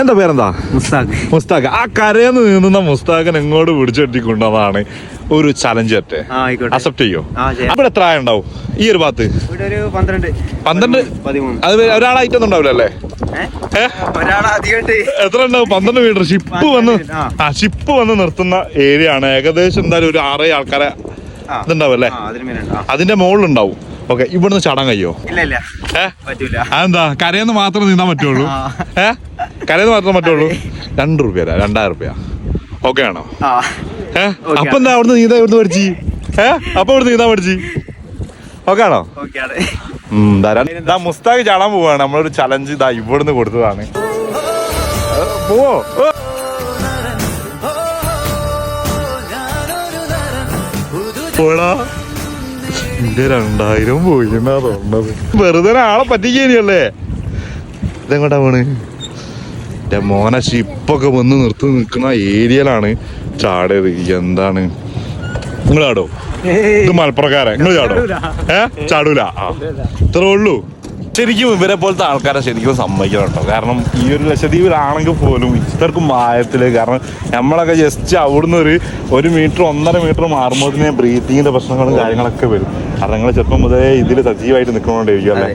എന്താ പേരെന്താ? മുസ്താഖ്. മുസ്താഖ്. ആ കരയെന്ന് നീന്തുന്ന മുസ്താഖിനെ എങ്ങോട്ട് പിടിച്ചെട്ടിക്കൊണ്ടതാണ് ഒരു ചലഞ്ച് അറ്റേ. അക്സെപ്റ്റ് ചെയ്യോ? അവിടെ എത്ര ഉണ്ടാവും? ഈ ഒരു ഭാഗത്ത്? പന്ത്രണ്ട്. അത് ഒരാളായിട്ടൊന്നും ഉണ്ടാവില്ല അല്ലേ? എത്ര ഉണ്ടാവും? പന്ത്രണ്ട് മീറ്റർ ഷിപ്പ് വന്ന് ആ. ഷിപ്പ് വന്ന് നിർത്തുന്ന ഏരിയ ആണ്. ഏകദേശം എന്തായാലും ഒരു ആറേ ആൾക്കാരെ. ഇതുണ്ടാവും അല്ലേ. അതിന്റെ മുകളിലുണ്ടാവും ഓക്കെ ഇവിടുന്ന് ചടാൻ കഴിയോ? ഇല്ല ഇല്ല. ഏ? പറ്റൂല. അതെന്താ? കരയെന്ന് മാത്രം നീന്താൻ പറ്റുള്ളൂ. ആ. കരയെന്ന് മാത്രം പറ്റുള്ളൂ? രണ്ട് റുപ്യ രണ്ടായിരം റുപ്യ. ഓക്കെ ആണോ. അപ്പൊ എന്താ അവിടുന്ന് നീന്താ ഇവിടുന്ന് പഠിച്ചു? ഏ? അപ്പൊ ഇവിടുന്ന് നീന്താ പഠിച്ചു? ഓക്കെ ആണോ? ഇതാ മുസ്താഖ് ചാടാൻ പോവാണ്. നമ്മളൊരു ചലഞ്ച് ഇതാ ഇവിടുന്ന് കൊടുത്തതാണ്. പോവോ? ഓ. പോടാ. എന്റെ രണ്ടായിരം പോയി തോന്നുന്നത്. വെറുതെ ആളെ പറ്റിക്കല്ലേ ഇതെങ്ങോട്ടാ പോണ്? എന്റെ മോനെ ഷിപ്പൊക്കെ വന്ന് നിർത്തി നിൽക്കുന്ന ഏരിയയിലാണ് ചാടിയത് എന്താണ്? നിങ്ങൾ ചാടോ? ഇത് മലപ്പുറക്കാരെ. നിങ്ങൾ ചാടോ? ഏ? ചാടൂല? ആ. ഇത്രേ ഉള്ളൂ. ശരിക്കും ഇവരെ പോലത്തെ ആൾക്കാരെ ശരിക്കും സമ്മതിക്കണം കേട്ടോ. കാരണം ഈ ഒരു ലക്ഷദ്വീപിലാണെങ്കിൽ പോലും ഇത്രക്കും മായത്തിൽ. കാരണം നമ്മളൊക്കെ ജസ്റ്റ് അവിടുന്ന് ഒരു ഒരു മീറ്റർ ഒന്നര മീറ്റർ മാറുമ്പോഴത്തേന് ബ്രീത്തിങ്ങിന്റെ പ്രശ്നങ്ങളും കാര്യങ്ങളൊക്കെ വരും. കാരണം നിങ്ങൾ ചെറുപ്പം മുതലേ ഇതിൽ സജീവമായിട്ട് നിൽക്കണോണ്ടായിരിക്കും അല്ലേ?